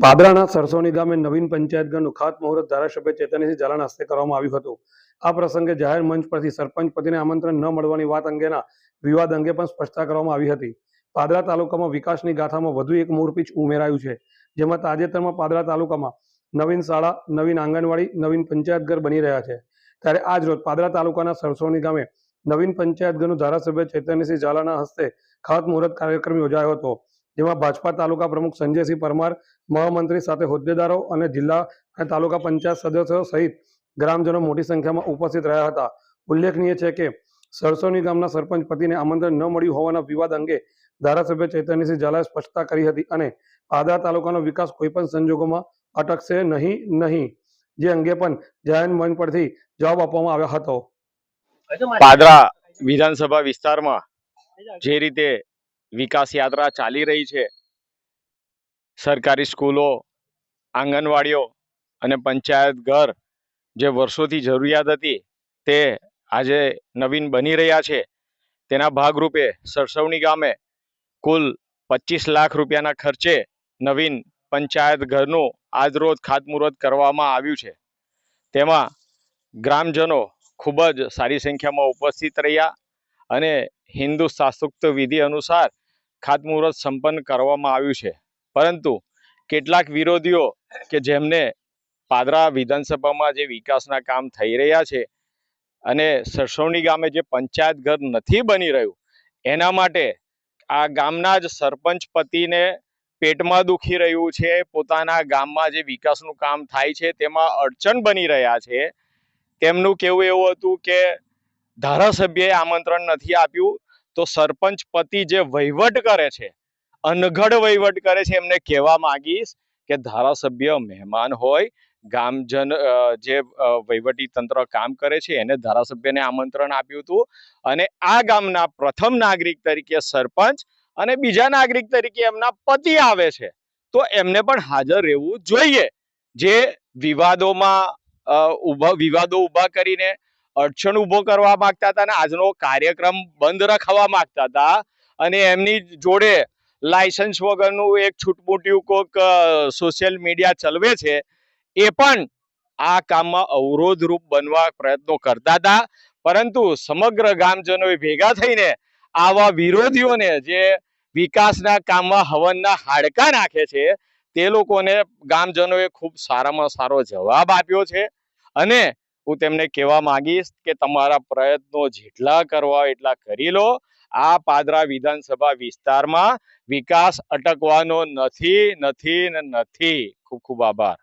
પાદરાના સરસોની ગામે નવીન પંચાયતઘરનું ખાતમુહૂર્ત ધારાસભ્ય ચેતનસિંહ ઝાલાના હસ્તે કરવામાં આવ્યું હતું. આ પ્રસંગે જાહેર મંચ પરથી સરપંચ પતિને આમંત્રણ ન મળવાની વાત અંગેના વિવાદ અંગે પણ સ્પષ્ટતા કરવામાં આવી હતી. પાદરા તાલુકામાં વિકાસની ગાથામાં વધુ એક મોરપીચ ઉમેરાયું છે, જેમાં તાજેતરમાં પાદરા તાલુકામાં નવીન શાળા, નવીન આંગણવાડી, નવીન પંચાયતઘર બની રહ્યા છે. ત્યારે આજ રોજ પાદરા તાલુકાના સરસોની ગામે નવીન પંચાયતઘરનું ધારાસભ્ય ચૈતન્યસિંહ ઝાલાના હસ્તે ખાતમુહૂર્ત કાર્યક્રમ યોજાયો હતો. જેમાં ભાજપા તાલુકા પ્રમુખ સંજયસિંહ પરમાર, મહામંત્રી સાથે હોદ્દેદારો અને જિલ્લા અને તાલુકા પંચાયત સદસ્યો સહિત ગ્રામજનો મોટી સંખ્યામાં ઉપસ્થિત રહ્યા હતા. ઉલ્લેખનીય છે કે, સરસોની ગામના સરપંચ પતિને આમંત્રણ ન મળ્યું હોવાના વિવાદ અંગે ધારાસભ્ય ચૈતન્યસિંહ ઝાલાએ સ્પષ્ટતા કરી હતી અને પાદરા તાલુકાનો વિકાસ કોઈપણ સંજોગોમાં અટકશે નહીં નહીં, જે અંગે પણ જાહેર મંચ પરથી જવાબ આપવામાં આવ્યો હતો. પાદરા વિધાનસભા વિસ્તારમાં જે રીતે વિકાસ યાત્રા ચાલી રહી છે. સરકારી સ્કૂલો, આંગણવાડીઓ અને પંચાયત ઘર જે વર્ષોથી જરૂરિયાત હતી તે આજે નવીન બની રહ્યા છે. તેના ભાગરૂપે સરસવણી ગામે કુલ પચીસ લાખ રૂપિયાના ખર્ચે નવીન પંચાયત ઘરનું આજરોજ ખાતમુહૂર્ત કરવામાં આવ્યું છે. તેમાં ગ્રામજનો ખૂબ જ સારી સંખ્યામાં ઉપસ્થિત રહ્યા અને હિન્દુ શાસ્ત્રોક્ત વિધિ અનુસાર ખાતમુહૂર્ત સંપન્ન કરવામાં આવ્યું છે. પરંતુ કેટલાક વિરોધીઓ કે જેમને પાદરા વિધાનસભામાં જે વિકાસના કામ થઈ રહ્યા છે અને સરસોણી ગામે જે પંચાયત ઘર નથી બની રહ્યું, એના માટે આ ગામના જ સરપંચ પતિને પેટમાં દુખી રહ્યું છે, પોતાના ગામમાં જે વિકાસનું કામ થાય છે તેમાં અડચણ બની રહ્યા છે. તેમનું કહેવું એવું હતું કે ધારાસભ્યએ આમંત્રણ નથી આપ્યું તો સરપંચ પતિ જે વહીવટ કરે છે અનગઢ વહીવટ કરે છે, એમને કહેવા માંગીશ કે ધારાસભ્ય મહેમાન હોય, ગામજન જે વહીવટી તંત્ર કામ કરે છે, એને ધારાસભ્યને આમંત્રણ આપ્યું હતું અને આ ગામના પ્રથમ નાગરિક તરીકે સરપંચ અને બીજા નાગરિક તરીકે એમના પતિ આવે છે. તો એમને પણ હાજર રહેવું જોઈએ. જે વિવાદોમાં ઊભા, વિવાદો ઊભા કરીને અડચણ ઊભો કરવા માંગતા હતા અને આજનો કાર્યક્રમ બંધ રખાવા માંગતા હતા. અને એમની જોડે લાયસન્સ વગરનું એક છૂટમૂટ્યું કોઈક સોશિયલ મીડિયા ચલવે છે, એ પણ આ કામમાં અવરોધરૂપ બનવા પ્રયત્નો કરતા હતા. પરંતુ સમગ્ર ગામજનોએ ભેગા થઈને આવા વિરોધીઓને જે વિકાસના કામમાં હવનના હાડકા નાખે છે, તે લોકોને ગામજનોએ ખૂબ સારામાં સારો જવાબ આપ્યો છે. અને હું તેમને કહેવા માંગીશ કે તમારા પ્રયત્નો જેટલા કરવા એટલા કરી લો. આ પાદરા વિધાનસભા વિસ્તારમાં વિકાસ અટકવાનો નથી નથી ને નથી. ખૂબ ખૂબ આભાર.